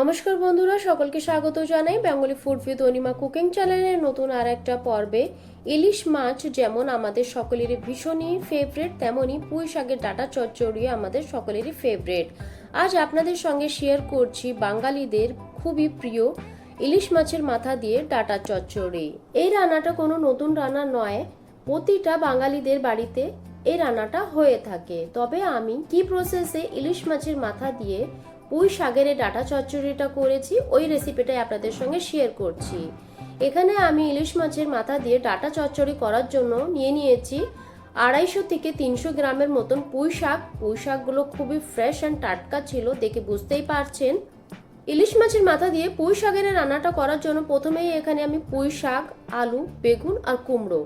নমস্কার বন্ধুরা, সকলকে স্বাগত জানাই Bengali food with Anima cooking চ্যানেলের নতুন আর একটা পর্বে। ইলিশ মাছ যেমন আমাদের সকলেরই ভীষণই ফেভারেট তেমনই পুঁই শাকের ডাটা চচ্চড়ি আমাদের সকলেরই ফেভারেট আজ আপনাদের সঙ্গে শেয়ার করছি বাঙালিদের খুবই প্রিয় ইলিশ মাছের মাথা দিয়ে ডাটা চচ্চড়ি। এই রান্নাটা কোনো নতুন রান্না নয়, প্রতিটা বাঙালিদের বাড়িতে এই রান্নাটা হয়ে থাকে। তবে আমি কি প্রসেসে ইলিশ মাছের মাথা দিয়ে পুঁই শাকের এই ডাটা চচ্চড়িটা করেছি, ওই রেসিপিটাই আপনাদের সঙ্গে শেয়ার করছি। এখানে আমি ইলিশ মাছের মাথা দিয়ে ডাটা চচ্চড়ি করার জন্য নিয়ে নিয়েছি আড়াইশো থেকে তিনশো গ্রামের মতন পুঁই শাক। পুঁই শাকগুলো খুবই ফ্রেশ অ্যান্ড টাটকা ছিল দেখে বুঝতেই পারছেন। ইলিশ মাছের মাথা দিয়ে পুঁই শাকের রান্নাটা করার জন্য প্রথমেই এখানে আমি পুঁই শাক, আলু, বেগুন আর কুমড়ো।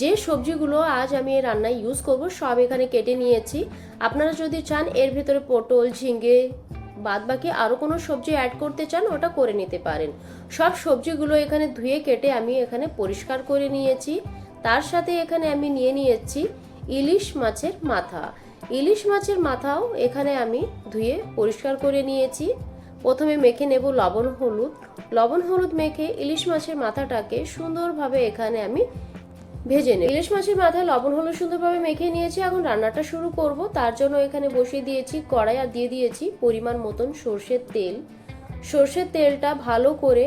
যে সবজিগুলো আজ আমি এই রান্নায় ইউজ করব সব এখানে কেটে নিয়েছি। আপনারা যদি চান এর ভিতরে পটল ঝিঙ্গে বাদ বাকি আরও কোনো সবজি অ্যাড করতে চান, ওটা করে নিতে পারেন। সব সবজিগুলো এখানে ধুয়ে কেটে আমি এখানে পরিষ্কার করে নিয়েছি। তার সাথে এখানে আমি নিয়ে নিয়েছি ইলিশ মাছের মাথা। ইলিশ মাছের মাথাও এখানে আমি ধুয়ে পরিষ্কার করে নিয়েছি। প্রথমে মেখে নেব লবণ হলুদ। লবণ হলুদ মেখে ইলিশ মাছের মাথাটাকে সুন্দরভাবে এখানে আমি ভেজে নেব। ইলিশ মাছের মাথায় লবণ, হলুদ সুন্দরভাবে মেখে নিয়েছি। এখন রান্নাটা শুরু করব। তার জন্য এখানে বসিয়ে দিয়েছি কড়াই আর দিয়ে দিয়েছি পরিমাণ মতন সর্ষের তেল। সর্ষের তেলটা ভালো করে,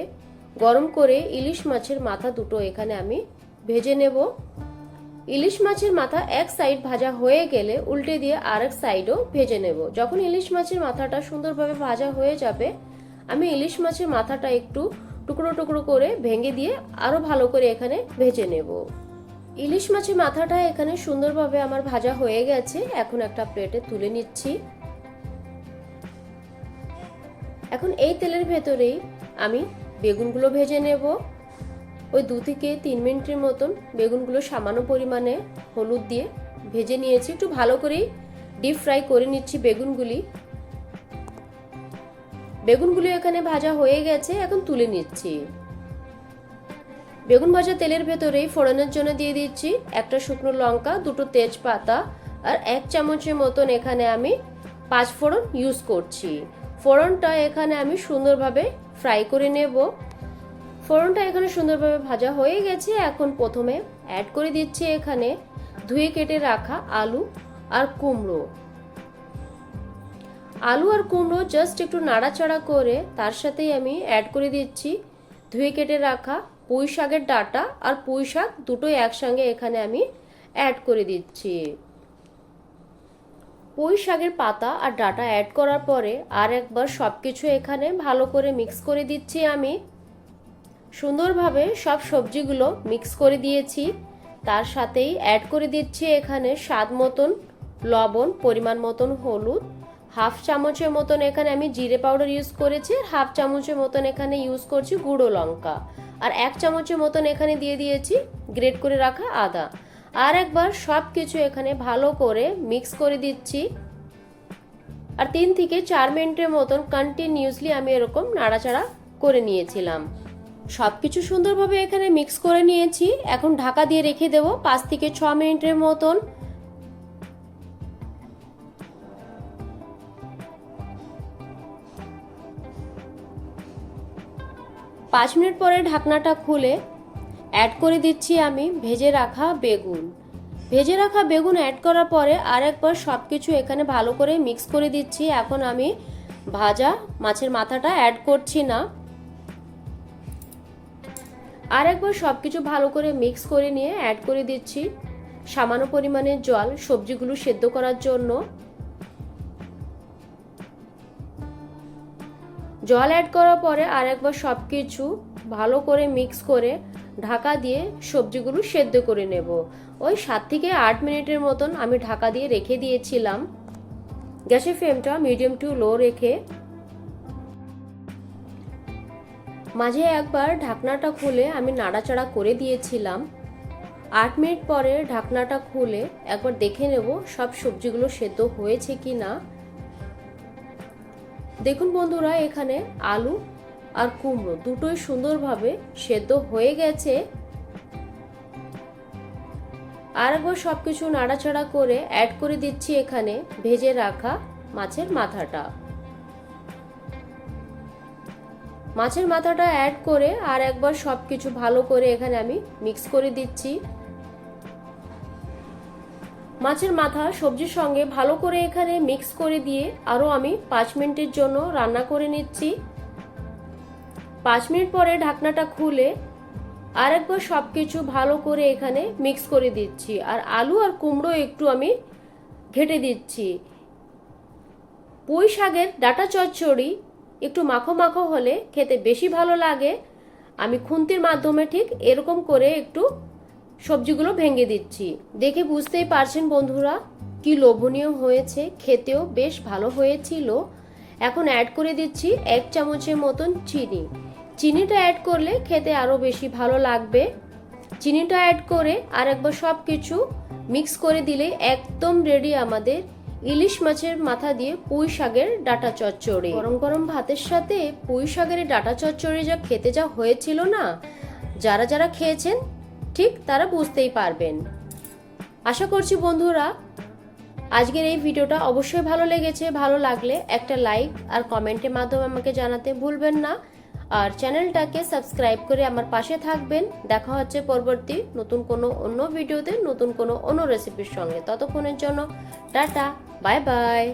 গরম করে ইলিশ মাছের মাথা দুটো এখানে আমি ভেজে নেব। ইলিশ মাছের মাথা এক সাইড ভাজা হয়ে গেলে উল্টে দিয়ে আরেক সাইডও ভেজে নেব। যখন ইলিশ মাছের মাথাটা সুন্দরভাবে ভাজা হয়ে যাবে, আমি ইলিশ মাছের মাথাটা একটু টুকরো টুকরো করে ভেঙে দিয়ে আরও ভালো করে এখানে ভেজে নেব। ইলিশ মাছের মাথাটা এখানে সুন্দরভাবে আমার ভাজা হয়ে গেছে। এখন একটা প্লেটে তুলে নিচ্ছি। এখন এই তেলের ভেতরেই আমি বেগুনগুলো ভেজে নেব। ওই দু থেকে তিন মিনিটের মতন বেগুনগুলো সামান্য পরিমাণে হলুদ দিয়ে ভেজে নিয়েছি। একটু ভালো করেই ডিপ ফ্রাই করে নিচ্ছি বেগুনগুলি। বেগুনগুলি এখানে ভাজা হয়ে গেছে, এখন তুলে নিচ্ছি। বেগুন ভাজা তেলের ভেতরেই ফোড়নের জন্য দিয়ে দিচ্ছি একটা শুকনো লঙ্কা, দুটো তেজপাতা আর এক চামচের মতন এখানে আমি পাঁচ ফোড়ন ইউজ করছি। ফোড়নটা এখানে আমি সুন্দরভাবে ফ্রাই করে নেব। ফোড়নটা এখানে সুন্দরভাবে ভাজা হয়ে গেছে। এখন প্রথমে অ্যাড করে দিচ্ছি এখানে ধুয়ে কেটে রাখা আলু আর কুমড়ো। আলু আর কুমড়ো জাস্ট একটু নাড়াচাড়া করে তার সাথেই আমি অ্যাড করে দিচ্ছি। ধুয়ে কেটে রাখা পুঁই শাকের ডাটা আর পুঁই শাক দুটোই একসঙ্গে এখানে আমি অ্যাড করে দিচ্ছি। পুঁই শাকের পাতা আর ডাটা অ্যাড করার পরে আর একবার সব কিছু এখানে ভালো করে মিক্স করে দিচ্ছি আমি। সুন্দরভাবে সব সবজিগুলো মিক্স করে দিয়েছি। তার সাথেই অ্যাড করে দিচ্ছি এখানে স্বাদ মতন লবণ, পরিমাণ মতন হলুদ। হাফ চামচের মতন এখানে আমি জিরে পাউডার ইউজ করেছি, আর হাফ চামচের মতন এখানে ইউজ করছি গুঁড়ো লঙ্কা। আর এক চামচের মতন এখানে দিয়ে দিয়েছি গ্রেট করে রাখা আদা। আর একবার সব কিছু এখানে ভালো করে মিক্স করে দিচ্ছি। আর তিন থেকে চার মিনিটের মতন কন্টিনিউসলি আমি এরকম নাড়াচাড়া করে নিয়েছিলাম। সব কিছু সুন্দরভাবে এখানে মিক্স করে নিয়েছি। এখন ঢাকা দিয়ে রেখে দেবো পাঁচ থেকে ছ মিনিটের মতন। পাঁচ মিনিট পরে ঢাকনাটা খুলে অ্যাড করে দিচ্ছি আমি ভেজে রাখা বেগুন। ভেজে রাখা বেগুন অ্যাড করার পরে আরেকবার সব কিছু এখানে ভালো করে মিক্স করে দিচ্ছি। এখন আমি ভাজা মাছের মাথাটা অ্যাড করছি না। আর একবার সব কিছু ভালো করে মিক্স করে নিয়ে অ্যাড করে দিচ্ছি। সামান্য পরিমাণে জল, সবজিগুলো সেদ্ধ করার জন্য। জল অ্যাড করার পরে আর একবার সব কিছু ভালো করে মিক্স করে ঢাকা দিয়ে সবজিগুলো সেদ্ধ করে নেব। ওই সাত থেকে আট মিনিটের মতন আমি ঢাকা দিয়ে রেখে দিয়েছিলাম। গ্যাসের ফ্লেমটা মিডিয়াম টু লো রেখে মাঝে একবার ঢাকনাটা খুলে আমি নাড়াচাড়া করে দিয়েছিলাম। আট মিনিট পরে ঢাকনাটা খুলে একবার দেখে নেব সব সবজিগুলো সেদ্ধ হয়েছে কি না দেখুন বন্ধুরা, এখানে আলু আর কুমড়ো দুটোই সুন্দরভাবে সেদ্ধ হয়ে গেছে। আর একবার সব কিছু নাড়াচাড়া করে অ্যাড করে দিচ্ছি এখানে ভেজে রাখা মাছের মাথাটা। মাছের মাথাটা অ্যাড করে আর একবার সব কিছু ভালো করে এখানে আমি মিক্স করে দিচ্ছি। মাছের মাথা সবজির সঙ্গে ভালো করে এখানে মিক্স করে দিয়ে আরও আমি পাঁচ মিনিটের জন্য রান্না করে নিচ্ছি। পাঁচ মিনিট পরে ঢাকনাটা খুলে আর একবার সব কিছু ভালো করে এখানে মিক্স করে দিচ্ছি। আর আলু আর কুমড়ো একটু আমি ঘেটে দিচ্ছি। পুঁই শাকের ডাটা চচ্চড়ি একটু মাখো মাখো হলে খেতে বেশি ভালো লাগে। আমি খুন্তির মাধ্যমে ঠিক এরকম করে একটু সবজিগুলো ভেঙে দিচ্ছি। দেখে বুঝতেই পারছেন বন্ধুরা, কি লোভনীয় হয়েছে। খেতেও বেশ ভালো হয়েছিল। এখন অ্যাড করে দিচ্ছি এক চামচের মতন চিনি। চিনিটা অ্যাড করলে খেতে আরও বেশি ভালো লাগবে। চিনিটা অ্যাড করে আর একবার সব কিছু মিক্স করে দিলে একদম রেডি আমাদের ইলিশ মাছের মাথা দিয়ে পুঁই শাকের ডাটা চচ্চড়ি। গরম গরম ভাতের সাথে পুঁই শাকের ডাটা চচ্চড়ি যা খেতে যা হয়েছিল না? যারা যারা খেয়েছেন ঠিক তারা বুঝতেই পারবেন। আশা করছি বন্ধুরা, আজকের এই ভিডিওটা অবশ্যই ভালো লেগেছে। ভালো লাগলে একটা লাইক আর কমেন্টের মাধ্যমে আমাকে জানাতে ভুলবেন না। আর চ্যানেলটাকে সাবস্ক্রাইব করে আমার পাশে থাকবেন। দেখা হচ্ছে পরবর্তী নতুন কোনো অন্য ভিডিওতে, নতুন কোনো অন্য রেসিপির সঙ্গে। ততক্ষণের জন্য টাটা, বাই বাই।